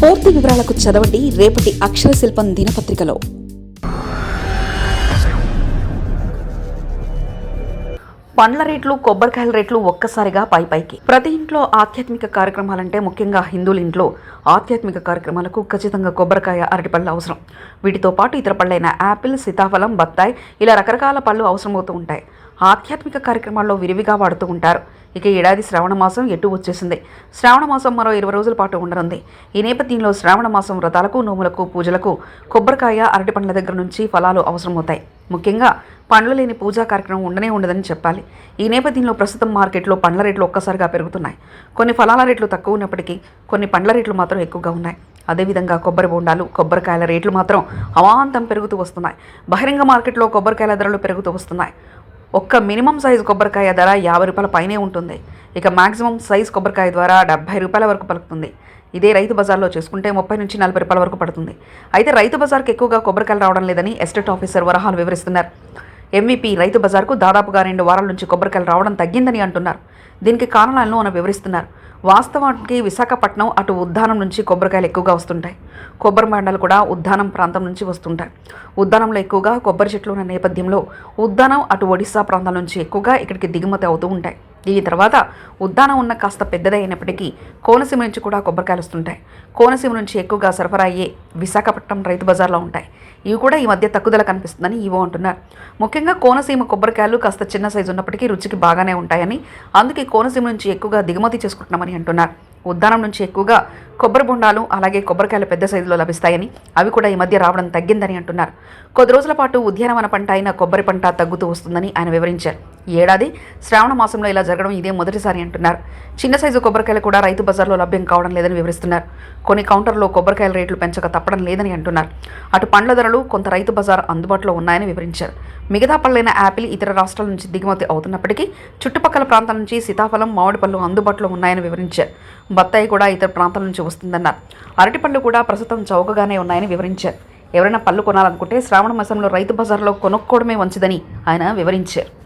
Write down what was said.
పూర్తి వివరాలకు చదవండి రేపటి అక్షర శిల్పం దినపత్రికలో. పండ్ల రేట్లు కొబ్బరికాయల రేట్లు ఒక్కసారిగా పై పైకి. ప్రతి ఇంట్లో ఆధ్యాత్మిక కార్యక్రమాలంటే ముఖ్యంగా హిందువుల ఇంట్లో ఆధ్యాత్మిక కార్యక్రమాలకు ఖచ్చితంగా కొబ్బరికాయ అరటిపళ్ళు అవసరం. వీటితో పాటు ఇతర పళ్ళైన యాపిల్ సీతాఫలం బత్తాయి ఇలా రకరకాల పళ్ళు అవసరమవుతూ ఉంటాయి. ఆధ్యాత్మిక కార్యక్రమాల్లో విరివిగా వాడుతూ ఉంటారు. ఇక ఏడాది శ్రావణ మాసం ఎటు వచ్చేసింది? శ్రావణ మాసం మరో ఇరవై రోజుల పాటు ఉండనుంది. ఈ నేపథ్యంలో శ్రావణ మాసం వ్రతాలకు నోములకు పూజలకు కొబ్బరికాయ అరటి పండ్ల దగ్గర నుంచి ఫలాలు అవసరమవుతాయి. ముఖ్యంగా పండ్లు లేని పూజా కార్యక్రమం ఉండనే ఉండదని చెప్పాలి. ఈ నేపథ్యంలో ప్రస్తుతం మార్కెట్లో పండ్ల రేట్లు ఒక్కసారిగా పెరుగుతున్నాయి. కొన్ని ఫలాల రేట్లు తక్కువ ఉన్నప్పటికీ కొన్ని పండ్ల రేట్లు మాత్రం ఎక్కువగా ఉన్నాయి. అదేవిధంగా కొబ్బరి బొండాలు కొబ్బరికాయల రేట్లు మాత్రం అమాంతం పెరుగుతూ వస్తున్నాయి. బహిరంగ మార్కెట్లో కొబ్బరికాయల ధరలు పెరుగుతూ వస్తున్నాయి. ఒక్క మినిమం సైజు కొబ్బరికాయ ధర యాభై రూపాయల పైనే ఉంటుంది. ఇక మాక్సిమం సైజ్ కొబ్బరికాయ ద్వారా డెబ్బై రూపాయల వరకు పలుకుతుంది. ఇదే రైతు బజార్లో చేసుకుంటే ముప్పై నుంచి నలభై రూపాయల వరకు పడుతుంది. అయితే రైతు బజార్కి ఎక్కువగా కొబ్బరికాయలు రావడం లేదని ఎస్టేట్ ఆఫీసర్ వరహాలు వివరిస్తున్నారు. ఎంవీపీ రైతు బజార్కు దాదాపుగా రెండు వారాల నుంచి కొబ్బరికాయలు రావడం తగ్గిందని అంటున్నారు. దీనికి కారణాలను ఆయన వివరిస్తున్నారు. వాస్తవానికి విశాఖపట్నం అటు ఉద్దానం నుంచి కొబ్బరికాయలు ఎక్కువగా వస్తుంటాయి. కొబ్బరి మండలు కూడా ఉద్దానం ప్రాంతం నుంచి వస్తుంటాయి. ఉద్దానంలో ఎక్కువగా కొబ్బరి చెట్లు ఉన్న నేపథ్యంలో ఉద్దానం అటు ఒడిశా ప్రాంతాల నుంచి ఎక్కువగా ఇక్కడికి దిగుమతి అవుతూ ఉంటాయి. దీని తర్వాత ఉద్దానం ఉన్న కాస్త పెద్దదైనప్పటికీ కోనసీమ నుంచి కూడా కొబ్బరికాయలు వస్తుంటాయి. కోనసీమ నుంచి ఎక్కువగా సరఫరా అయ్యే విశాఖపట్నం రైతు బజార్లో ఉంటాయి. ఇవి కూడా ఈ మధ్య తక్కుదల కనిపిస్తుందని ఈవో అంటున్నారు. ముఖ్యంగా కోనసీమ కొబ్బరికాయలు కాస్త చిన్న సైజు ఉన్నప్పటికీ రుచికి బాగానే ఉంటాయని అందుకే కోనసీమ నుంచి ఎక్కువగా దిగుమతి చేసుకుంటున్నామని అంటున్నారు. ఉద్దానం నుంచి ఎక్కువగా కొబ్బరి బొండాలు అలాగే కొబ్బరికాయలు పెద్ద సైజులో లభిస్తాయని అవి కూడా ఈ మధ్య రావడం తగ్గిందని అంటున్నారు. కొద్ది రోజుల పాటు ఉద్యానవన పంట అయిన కొబ్బరి పంట తగ్గుతూ వస్తుందని ఆయన వివరించారు. ఈ ఏడాది శ్రావణ మాసంలో ఇలా జరగడం ఇదే మొదటిసారి అంటున్నారు. చిన్న సైజు కొబ్బరికాయలు కూడా రైతు బజార్లో లభ్యం కావడం లేదని వివరిస్తున్నారు. కొన్ని కౌంటర్లో కొబ్బరికాయల రేట్లు పెంచక తప్పడం లేదని అంటున్నారు. అటు పండ్ల ధరలు కొంత రైతు బజార్ అందుబాటులో ఉన్నాయని వివరించారు. మిగతా పళ్ళైన యాపిల్ ఇతర రాష్ట్రాల నుంచి దిగుమతి అవుతున్నప్పటికీ చుట్టుపక్కల ప్రాంతాల నుంచి సీతాఫలం మామిడి పళ్ళు అందుబాటులో ఉన్నాయని వివరించారు. బత్తాయి కూడా ఇతర ప్రాంతాల నుంచి వస్తుందన్నారు. అరటిపళ్ళు కూడా ప్రస్తుతం చౌకగానే ఉన్నాయని వివరించారు. ఎవరైనా పళ్ళు కొనాలనుకుంటే శ్రావణ మాసంలో రైతు బజార్లో కొనుక్కోవడమే మంచిదని ఆయన వివరించారు.